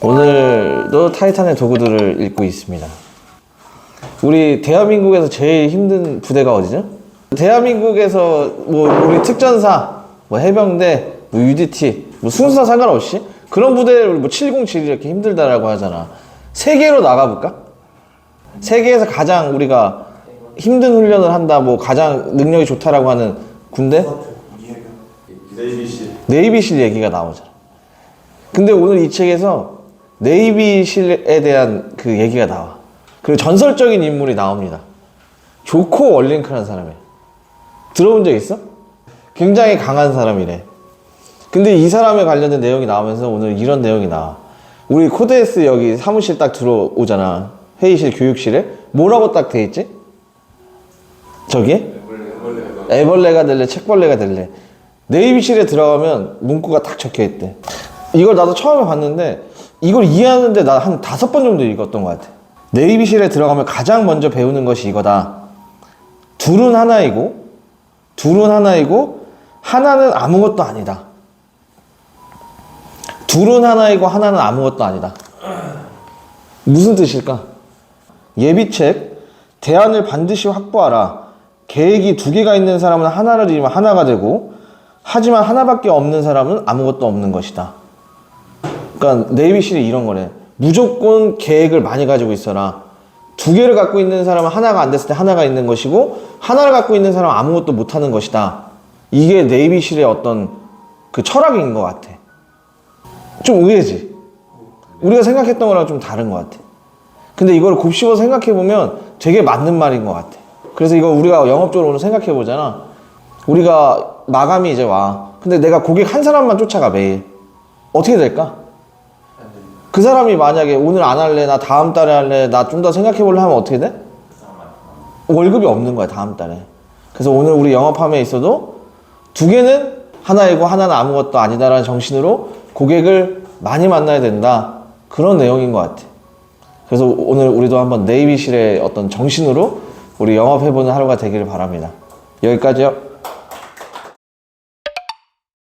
오늘도 타이탄의 도구들을 읽고 있습니다. 우리 대한민국에서 제일 힘든 부대가 어디죠? 대한민국에서 뭐 우리 특전사, 뭐 해병대, 뭐 UDT, 뭐 순사 상관없이 그런 부대를 뭐 707이 이렇게 힘들다라고 하잖아. 세계로 나가볼까? 세계에서 가장 우리가 힘든 훈련을 한다, 뭐 가장 능력이 좋다라고 하는 군대? 네이비실 네이비실 얘기가 나오잖아. 근데 오늘 이 책에서 네이비실에 대한 그 얘기가 나와. 그리고 전설적인 인물이 나옵니다. 조코 월링크라는 사람이에요. 들어본 적 있어? 굉장히 강한 사람이래. 근데 이 사람에 관련된 내용이 나오면서 오늘 이런 내용이 나와. 우리 코데스 여기 사무실 딱 들어오잖아. 회의실, 교육실에. 뭐라고 딱 돼 있지? 저기에? 애벌레가 될래, 책벌레가 될래. 네이비실에 들어가면 문구가 딱 적혀 있대. 이걸 나도 처음에 봤는데 이걸 이해하는데 나 한 다섯 번 정도 읽었던 것 같아. 네이비실에 들어가면 가장 먼저 배우는 것이 이거다. 둘은 하나이고, 둘은 하나이고, 하나는 아무것도 아니다. 둘은 하나이고, 하나는 아무것도 아니다. 무슨 뜻일까? 예비책, 대안을 반드시 확보하라. 계획이 두 개가 있는 사람은 하나를 잃으면 하나가 되고, 하지만 하나밖에 없는 사람은 아무것도 없는 것이다. 그러니까 네이비실이 이런 거래. 무조건 계획을 많이 가지고 있어라. 두 개를 갖고 있는 사람은 하나가 안 됐을 때 하나가 있는 것이고, 하나를 갖고 있는 사람은 아무것도 못 하는 것이다. 이게 네이비실의 어떤 그 철학인 것 같아. 좀 의외지? 우리가 생각했던 거랑 좀 다른 것 같아. 근데 이걸 곱씹어 생각해 보면 되게 맞는 말인 것 같아. 그래서 이거 우리가 영업적으로 오늘 생각해 보잖아. 우리가 마감이 이제 와. 근데 내가 고객 한 사람만 쫓아가 매일. 어떻게 될까? 그 사람이 만약에 오늘 안 할래, 나 다음 달에 할래, 나 좀 더 생각해 볼래 하면 어떻게 돼? 월급이 없는 거야, 다음 달에. 그래서 오늘 우리 영업함에 있어도 두 개는 하나이고 하나는 아무것도 아니다라는 정신으로 고객을 많이 만나야 된다. 그런 내용인 것 같아. 그래서 오늘 우리도 한번 네이비실의 어떤 정신으로 우리 영업해보는 하루가 되기를 바랍니다. 여기까지요.